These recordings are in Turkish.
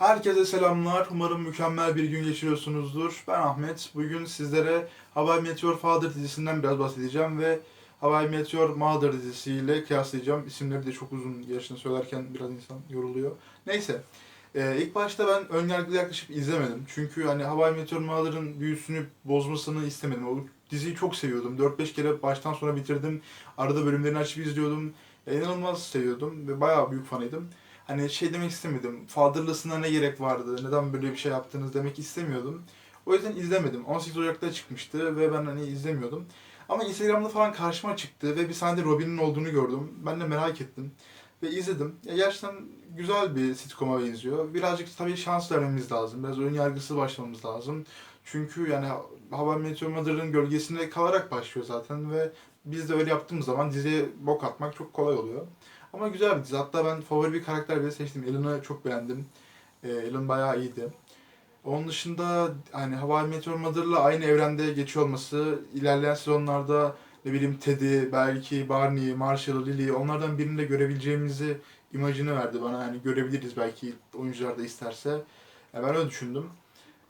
Herkese selamlar. Umarım mükemmel bir gün geçiriyorsunuzdur. Ben Ahmet. Bugün sizlere Hawaii Meteor Father dizisinden biraz bahsedeceğim ve Hawaii Meteor Mother dizisiyle kıyaslayacağım. İsimleri de çok uzun yaşını söylerken biraz insan yoruluyor. Neyse. Ee, ilk başta ben önyargılı yaklaşıp izlemedim. Çünkü hani Hawaii Meteor Mother'ın büyüsünü bozmasını istemedim. O diziyi çok seviyordum. 4-5 kere baştan sona bitirdim. Arada bölümlerini açıp izliyordum. Ya, inanılmaz seviyordum ve bayağı büyük fanıydım. Hani şey demek istemedim. Fatherless'ına ne gerek vardı? Neden böyle bir şey yaptınız demek istemiyordum. O yüzden izlemedim. 18 Ocak'ta çıkmıştı ve ben hani izlemiyordum. Ama Instagram'da falan karşıma çıktı ve bir sahnede Robin'in olduğunu gördüm. Ben de merak ettim ve izledim. Ya gerçekten güzel bir sitcom'a benziyor. Birazcık tabii şans vermemiz lazım. Biraz ön yargısı başlamamız lazım. Çünkü yani Hawaii Meteor Mother'ın gölgesinde kalarak başlıyor zaten ve biz de öyle yaptığımız zaman diziye bok atmak çok kolay oluyor. Ama güzel bir dizi. Hatta ben favori bir karakter bile seçtim. Ellen'ı çok beğendim. Ee, Ellen bayağı iyiydi. Onun dışında hani Hawaii Meteor Mother'la aynı evrende geçiyor olması, ilerleyen sezonlarda ne bileyim Teddy, belki Barney, Marshall, Lily onlardan birini de görebileceğimizi imajını verdi bana. Yani görebiliriz belki oyuncular da isterse. Yani ben öyle düşündüm.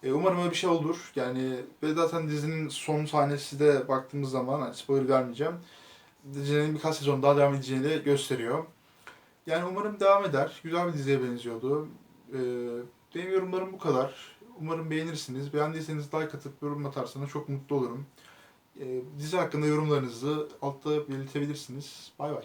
E, umarım öyle bir şey olur. Yani ve zaten dizinin son sahnesi de baktığımız zaman hani spoiler vermeyeceğim. Dizinin birkaç sezon daha devam edeceğini de gösteriyor. Yani umarım devam eder. Güzel bir diziye benziyordu. Ee, benim yorumlarım bu kadar. Umarım beğenirsiniz. Beğendiyseniz like atıp yorum atarsanız çok mutlu olurum. Ee, dizi hakkında yorumlarınızı altta belirtebilirsiniz. Bay bay.